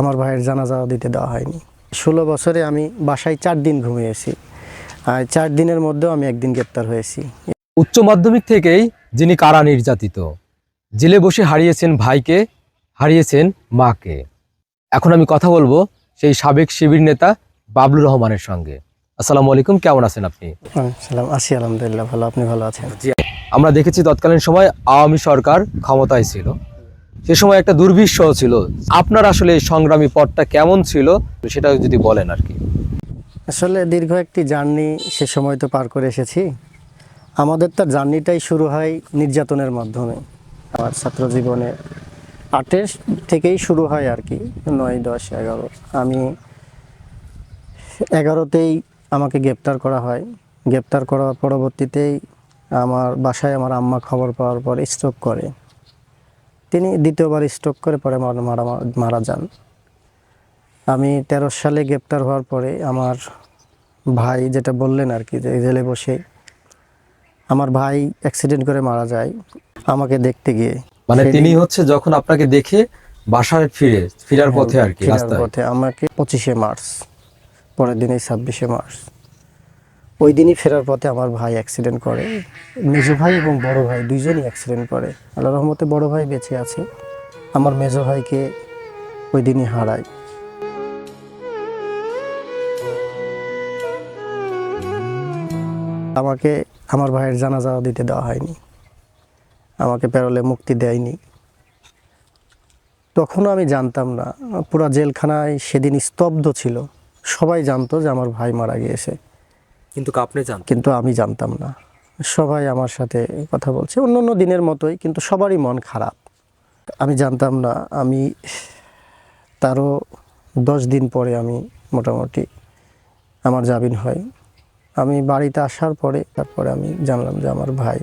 আমার ভাইয়ের জানাজাও দিতে দেওয়া হয়নি। ষোলো বছরে আমি বাসায় চার দিন ঘুমিয়েছি। আর চার দিনের মধ্যেও আমি একদিন গ্রেপ্তার হয়েছি। উচ্চ মাধ্যমিক থেকেই যিনি কারা নির্যাতিত জেলে বসে হারিয়েছেন ভাইকে হারিয়েছেন মাকে। এখন আমি কথা বলব সেই সাবেক শিবির নেতা বাবলুর রহমানের সঙ্গে। আসসালামু আলাইকুম কেমন আছেন আপনি? সালাম আছি আলহামদুলিল্লাহ ভালো। আপনি ভালো আছেন? আমরা দেখেছি তৎকালীন সময় আওয়ামী সরকার ক্ষমতায় ছিল। সে সময় একটা দুর্বিষহ ছিল। আপনার আসলে এই সংগ্রামী পথটা কেমন ছিল? সেটা যদি বলেন আর কি। আসলে দীর্ঘ একটি জার্নি সে সময় তো পার করে এসেছি। আমাদের তার জার্নিটাই শুরু হয় নির্যাতনের মাধ্যমে। আমার ছাত্র জীবনে আটের থেকেই শুরু হয় আর কি, নয়, দশ, এগারো। আমি এগারোতেই আমাকে গ্রেপ্তার করা হয়। গ্রেপ্তার করার পরবর্তীতেই আমার বাসায় আমার আম্মা খবর পাওয়ার পর স্ট্রোক করে। তিনি দ্বিতীয়বার স্ট্রোক করে পরে মারা যান। আমি তেরো সালে গ্রেপ্তার হওয়ার পরে আমার ভাই যেটা বললেন আর কি যে জেলে বসে আমার ভাই অ্যাক্সিডেন্ট করে মারা যায় আমাকে দেখতে গিয়ে। মানে তিনি হচ্ছে যখন আপনাকে দেখে বাসায় ফিরে ফিরার পথে আর কি ফেরার রাস্তায়? পথে। আমাকে পঁচিশে মার্চ পরের দিনই ছাব্বিশে মার্চ। ওই দিনই ফেরার পথে আমার ভাই অ্যাক্সিডেন্ট করে। মেজো ভাই এবং বড় ভাই দুইজনই অ্যাক্সিডেন্ট করে। আল্লাহ রহমতে বড় ভাই বেঁচে আছে। আমার মেজো ভাইকে ওই দিনই হারায়। আমাকে, আমার ভাইয়ের জানাজা দিতে দেওয়া হয়নি। আমাকে প্যারোলে মুক্তি দেয়নি। তখনও আমি জানতাম না। পুরা জেলখানায় সেদিন স্তব্ধ ছিল। সবাই জানতো যে আমার ভাই মারা গিয়েছে। কিন্তু আপনি জান কিন্তু আমি জানতাম না। সবাই আমার সাথে কথা বলছে। অন্য অন্য দিনের মতোই কিন্তু সবারই মন খারাপ। আমি জানতাম না আমি তারও দশ দিন পরে আমি মোটামুটি আমার জামিন হয়। আমি বাড়িতে আসার পরে তারপরে আমি জানলাম যে আমার ভাই।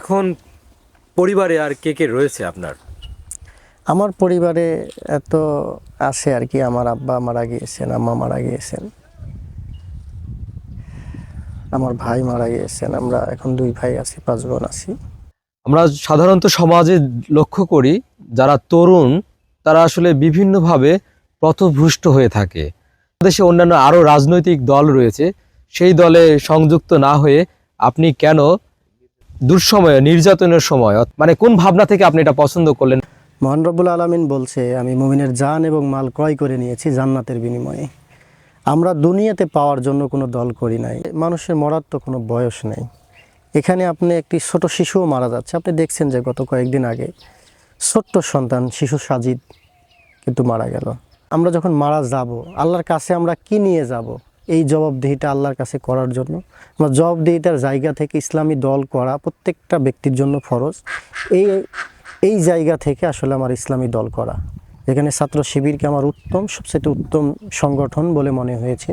এখন পরিবারে আর কে কে রয়েছে আপনার? আমার পরিবারে এত আছে আর কি, আমার আব্বা মারা গিয়েছেন, আম্মা মারা গিয়েছেন, আমার ভাই মারা গিয়েছেন, আমরা এখন দুই ভাই আছি পাঁচ বোন আছি। আমরা সাধারণত সমাজে লক্ষ্য করি, যারা তরুণ, তারা আসলে বিভিন্নভাবে পথভ্রষ্ট হয়ে থাকে। দেশে অন্যান্য আরও রাজনৈতিক দল রয়েছে, সেই দলে সংযুক্ত না হয়ে আপনি কেন দুঃসময়ে, নির্যাতনের সময় মানে কোন ভাবনা থেকে আপনি এটা পছন্দ করলেন? মহান রব্বুল আলমিন বলছে, আমি মুমিনের জান এবং মাল ক্রয় করে নিয়েছি জান্নাতের বিনিময়ে। আমরা দুনিয়াতে পাওয়ার জন্য কোনো দল করি নাই। মানুষের মরার তো কোনো বয়স নেই। এখানে আপনি একটি ছোট শিশুও মারা যাচ্ছে। আপনি দেখছেন যে গত কয়েকদিন আগে ছোট্ট সন্তান, শিশু সাজিদ কিন্তু মারা গেল। আমরা যখন মারা যাব, আল্লাহর কাছে আমরা কি নিয়ে যাব? এই জবাবদিহিটা আল্লাহর কাছে করার জন্য। আমরা জবাবদিহিতার জায়গা থেকে ইসলামী দল করা প্রত্যেকটা ব্যক্তির জন্য ফরজ। এই এই জায়গা থেকে আসলে আমার ইসলামী দল করা। যেখানে ছাত্র শিবিরকে আমার উত্তম সবচেয়ে উত্তম সংগঠন বলে মনে হয়েছে।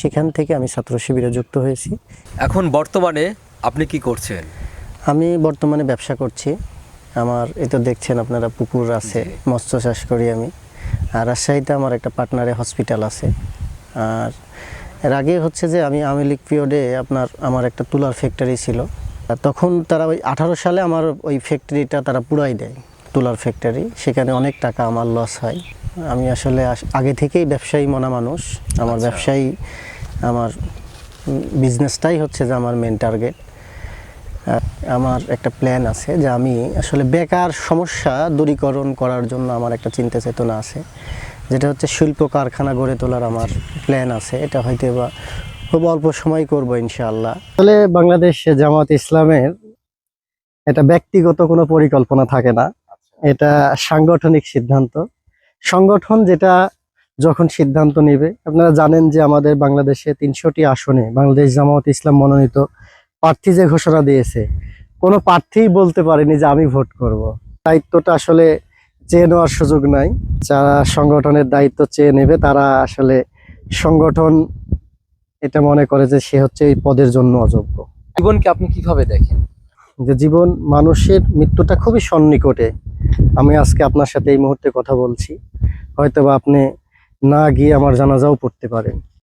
সেখান থেকে আমি ছাত্র শিবিরে যুক্ত হয়েছি। এখন বর্তমানে আপনি কি করছেন? আমি বর্তমানে ব্যবসা করছি। আমার এই তো দেখছেন আপনারা পুকুর আছে মৎস্য চাষ করি আমি। আর রাজশাহীতে আমার একটা পার্টনারে হসপিটাল আছে। আর এর আগে হচ্ছে যে আমি আওয়ামী লীগ পিরিয়ডে আপনার আমার একটা তুলার ফ্যাক্টরি ছিল। তখন তারা ওই আঠারো সালে আমার ওই ফ্যাক্টরিটা তারা পুরাই দেয় তুলার ফ্যাক্টরি সেখানে অনেক টাকা আমার লস হয়। আমি আসলে আস- আগে থেকেই ব্যবসায়ী মনা মানুষ। আমার ব্যবসায়ী আমার বিজনেসটাই হচ্ছে যে আমার মেন টার্গেট আমার একটা প্ল্যান আছে যে আমি আসলে বেকার সমস্যা দূরীকরণ করার জন্য আমার একটা চিন্তা চেতনা আছে। যেটা হচ্ছে শিল্প কারখানা গড়ে তোলার আমার প্ল্যান আছে। এটা হয়তো বা খুব অল্প সময় করব ইনশাআল্লাহ। আসলে বাংলাদেশ জামাত ইসলামের এটা ব্যক্তিগত কোনো পরিকল্পনা থাকে না। এটা সাংগঠনিক সিদ্ধান্ত। সংগঠন যেটা যখন সিদ্ধান্ত নেবে, আপনারা জানেন যে আমাদের বাংলাদেশে তিনশোটি আসনে বাংলাদেশ জামাত ইসলাম মনোনীত প্রার্থী যে ঘোষণা দিয়েছে, কোনো প্রার্থীই বলতে পারেনি যে আমি ভোট করব। দায়িত্বটা আসলে চেয়ে নেওয়ার সুযোগ নাই। যারা সংগঠনের দায়িত্ব চেয়ে নেবে, তারা আসলে সংগঠন এটা মনে করে যে সে হচ্ছে এই পদের জন্য অযোগ্য। জীবনকে আপনি কীভাবে দেখেন? যে জীবন মানুষের মৃত্যুটা খুবই সন্নিকটে। আমি আজকে আপনার সাথে এই মুহূর্তে কথা বলছি। হয়তোবা আপনি না গিয়ে আমার জানাজাও পড়তে পারেন।